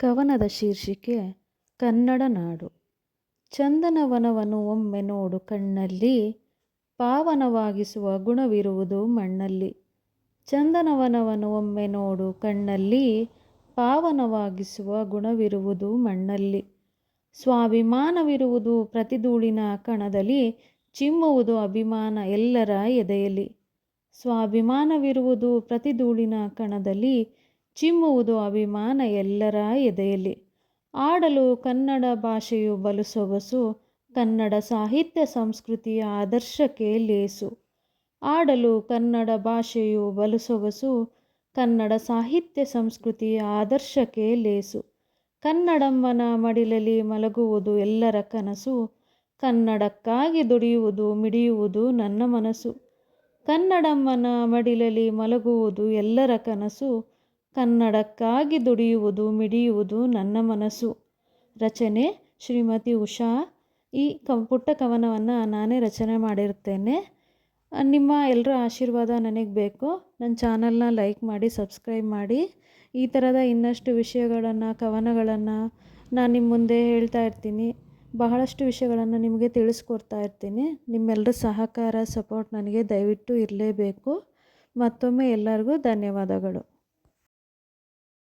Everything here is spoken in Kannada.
ಕವನದ ಶೀರ್ಷಿಕೆ, ಕನ್ನಡ ನಾಡು. ಚಂದನವನವನ್ನು ಒಮ್ಮೆ ನೋಡು ಕಣ್ಣಲ್ಲಿ, ಪಾವನವಾಗಿಸುವ ಗುಣವಿರುವುದು ಮಣ್ಣಲ್ಲಿ. ಚಂದನವನವನ್ನು ಒಮ್ಮೆ ನೋಡು ಕಣ್ಣಲ್ಲಿ, ಪಾವನವಾಗಿಸುವ ಗುಣವಿರುವುದು ಮಣ್ಣಲ್ಲಿ. ಸ್ವಾಭಿಮಾನವಿರುವುದು ಪ್ರತಿಧೂಳಿನ ಕಣದಲ್ಲಿ, ಚಿಮ್ಮುವುದು ಅಭಿಮಾನ ಎಲ್ಲರ ಎದೆಯಲ್ಲಿ. ಸ್ವಾಭಿಮಾನವಿರುವುದು ಪ್ರತಿಧೂಳಿನ ಕಣದಲ್ಲಿ ಚಿಮ್ಮುವುದು ಅಭಿಮಾನ ಎಲ್ಲರ ಎದೆಯಲ್ಲಿ. ಆಡಲು ಕನ್ನಡ ಭಾಷೆಯು ಬಲು ಸೊಗಸು ಕನ್ನಡ ಸಾಹಿತ್ಯ ಸಂಸ್ಕೃತಿಯ ಆದರ್ಶಕ್ಕೆ ಲೇಸು ಆಡಲು ಕನ್ನಡ ಭಾಷೆಯು ಬಲು ಸೊಗಸು ಕನ್ನಡ ಸಾಹಿತ್ಯ ಸಂಸ್ಕೃತಿಯ ಆದರ್ಶಕ್ಕೆ ಲೇಸು ಕನ್ನಡಮ್ಮನ ಮಡಿಲಲ್ಲಿ ಮಲಗುವುದು ಎಲ್ಲರ ಕನಸು, ಕನ್ನಡಕ್ಕಾಗಿ ದುಡಿಯುವುದು ಮಿಡಿಯುವುದು ನನ್ನ ಮನಸ್ಸು ಕನ್ನಡಮ್ಮನ ಮಡಿಲಲ್ಲಿ ಮಲಗುವುದು ಎಲ್ಲರ ಕನಸು ಕನ್ನಡಕ್ಕಾಗಿ ದುಡಿಯುವುದು, ಮಿಡಿಯುವುದು ನನ್ನ ಮನಸ್ಸು. ರಚನೆ, ಶ್ರೀಮತಿ ಉಷಾ. ಈ ಕ ಪುಟ್ಟ ಕವನವನ್ನು ನಾನೇ ರಚನೆ ಮಾಡಿರ್ತೇನೆ. ನಿಮ್ಮ ಎಲ್ಲರ ಆಶೀರ್ವಾದ ನನಗೆ ಬೇಕು. ನನ್ನ ಚಾನಲ್ನ ಲೈಕ್ ಮಾಡಿ, ಸಬ್ಸ್ಕ್ರೈಬ್ ಮಾಡಿ. ಈ ಥರದ ಇನ್ನಷ್ಟು ವಿಷಯಗಳನ್ನು, ಕವನಗಳನ್ನು ನಾನು ನಿಮ್ಮ ಮುಂದೆ ಹೇಳ್ತಾ ಇರ್ತೀನಿ. ಬಹಳಷ್ಟು ವಿಷಯಗಳನ್ನು ನಿಮಗೆ ತಿಳಿಸ್ಕೊಡ್ತಾ ಇರ್ತೀನಿ. ನಿಮ್ಮೆಲ್ಲರ ಸಹಕಾರ, ಸಪೋರ್ಟ್ ನನಗೆ ದಯವಿಟ್ಟು ಇರಲೇಬೇಕು. ಮತ್ತೊಮ್ಮೆ ಎಲ್ಲರಿಗೂ ಧನ್ಯವಾದಗಳು.